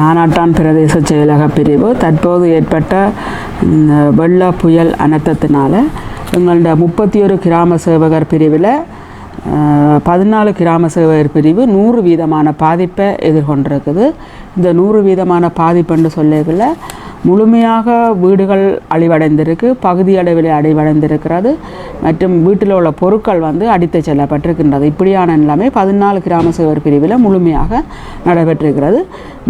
நானாட்டான் பிரதேச செயலக பிரிவு. தற்போது ஏற்பட்ட இந்த வெள்ள புயல் அனர்த்தத்தினால எங்களோட முப்பத்தி ஒரு கிராம சேவகர் பிரிவில் பதினாலு கிராம சேவகர் பிரிவு நூறு வீதமான பாதிப்பை எதிர்கொண்டிருக்குது. இந்த நூறு வீதமான பாதிப்புன்னு சொல்லக்குள்ள முழுமையாக வீடுகள் அழிவடைந்திருக்கு பகுதி அளவில் அழிவடைந்திருக்கிறது. மற்றும் வீட்டில் உள்ள பொருட்கள் வந்து அடித்து செல்லப்பட்டிருக்கின்றது. இப்படியான நிலைமை பதினாலு கிராம சேவர் பிரிவில் முழுமையாக நடைபெற்றிருக்கிறது.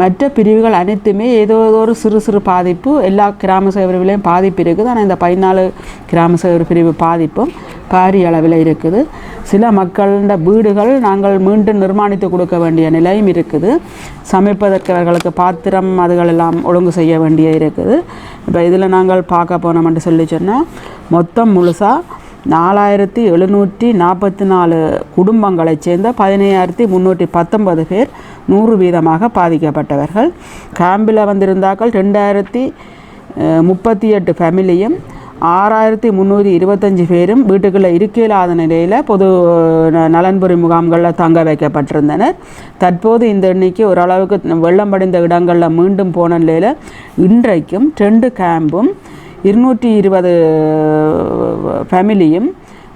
மற்ற பிரிவுகள் அனைத்துமே ஏதோ ஏதோ ஒரு சிறு சிறு பாதிப்பு எல்லா கிராம சேவர்களையும் பாதிப்பு இருக்குது. ஆனால் இந்த பதினாலு கிராம சேவர் பிரிவு பாதிப்பும் பாரிய அளவில் இருக்குது. சில மக்களோட வீடுகள் நாங்கள் மீண்டும் நிர்மாணித்து கொடுக்க வேண்டிய நிலையும் இருக்குது. சமைப்பதற்கு அவர்களுக்கு பாத்திரம் அதுகள் எல்லாம் ஒழுங்கு செய்ய வேண்டிய இருக்குது. இப்போ இதில் நாங்கள் பார்க்க போனோம்னு சொல்லி சொன்னால் மொத்தம் முழுசாக நாலாயிரத்தி எழுநூற்றி நாற்பத்தி நாலு குடும்பங்களைச் சேர்ந்த பதினையாயிரத்தி முந்நூற்றி பத்தொன்பது பேர் நூறு வீதமாக பாதிக்கப்பட்டவர்கள். கேம்பில் வந்திருந்தாக்கள் ரெண்டாயிரத்தி முப்பத்தி எட்டு ஃபேமிலியும் ஆறாயிரத்தி முந்நூற்றி இருபத்தஞ்சி பேரும் வீட்டுக்குள்ளே இருக்க இல்லாத நிலையில் பொது ந- நலன்புரி முகாம்களில் தங்க வைக்கப்பட்டிருந்தனர். தற்போது இந்த எண்ணிக்கை ஓரளவுக்கு வெள்ளம் படிந்த இடங்களில் மீண்டும் போன நிலையில் இன்றைக்கும் ரெண்டு கேம்பும் இருநூற்றி இருபது ஃபேமிலியும்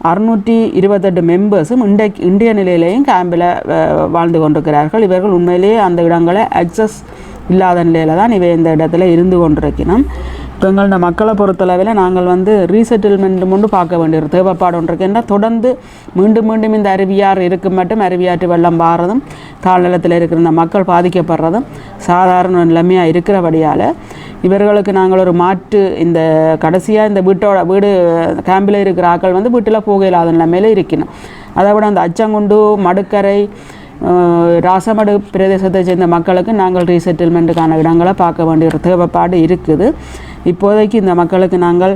அறுநூற்றி இருபத்தெட்டு மெம்பர்ஸும் இன்றைக்கு இந்திய நிலையிலேயும் கேம்பில் வாழ்ந்து கொண்டிருக்கிறார்கள். இவர்கள் உண்மையிலேயே அந்த இடங்களை அக்சஸ் இல்லாத நிலையில் தான் இவை இந்த இடத்துல இருந்து கொண்டிருக்கணும். எங்களோட மக்களை பொறுத்தளவில் நாங்கள் வந்து ரீசெட்டில்மெண்ட் கொண்டு பார்க்க வேண்டிய தேவைப்பாடு ஒன்று இருக்கு. தொடர்ந்து மீண்டும் மீண்டும் இந்த அருவியார் இருக்கும் மட்டும் அருவியாற்று வெள்ளம் பாறதும் தாழ்நிலத்தில் இருக்கிற இந்த மக்கள் பாதிக்கப்படுறதும் சாதாரண நிலைமையாக இருக்கிறபடியால் இவர்களுக்கு நாங்கள் ஒரு மாற்று இந்த கடைசியாக இந்த வீட்டோட வீடு கேம்பில் இருக்கிற ஆக்கள் வந்து வீட்டில் போக இல்லாத நிலைமையில் இருக்கணும். அதை விட அந்த அச்சங்குண்டு மடுக்கரை ராசமடு பிரதேசத்தை சேர்ந்த மக்களுக்கு நாங்கள் ரீசெட்டில்மெண்ட்டுக்கான இடங்களை பார்க்க வேண்டிய ஒரு தேவைப்பாடு இருக்குது. இப்போதைக்கு இந்த மக்களுக்கு நாங்கள்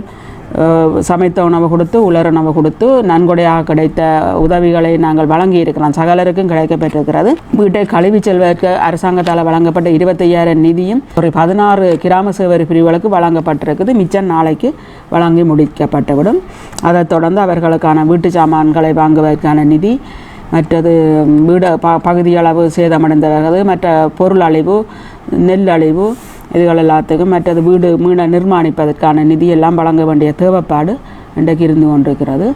சமைத்த உணவு கொடுத்து உலர் உணவு கொடுத்து நன்கொடையாக கிடைத்த உதவிகளை நாங்கள் வழங்கி இருக்கிறோம் சகலருக்கும் கிடைக்கப்பட்டிருக்கிறது. வீட்டை கழுவி செல்வதற்கு அரசாங்கத்தால் வழங்கப்பட்ட இருபத்தையாயிரம் நிதியும் ஒரு பதினாறு கிராம சேவரி பிரிவுகளுக்கு வழங்கப்பட்டிருக்குது. மிச்சம் நாளைக்கு வழங்கி முடிக்கப்பட்டுவிடும். அதைத் தொடர்ந்து அவர்களுக்கான வீட்டு சாமான்களை வாங்குவதற்கான நிதி மற்றது வீடு ப பகுதியளவு சேதமடைந்தது மற்ற பொருள் அழிவு நெல் அழிவு இதுகள் எல்லாத்துக்கும் மற்றது வீடு மீள நிர்மாணிப்பதற்கான நிதியெல்லாம் வழங்க வேண்டிய தேவைப்பாடு இன்றைக்கு இருந்து கொண்டிருக்கிறது.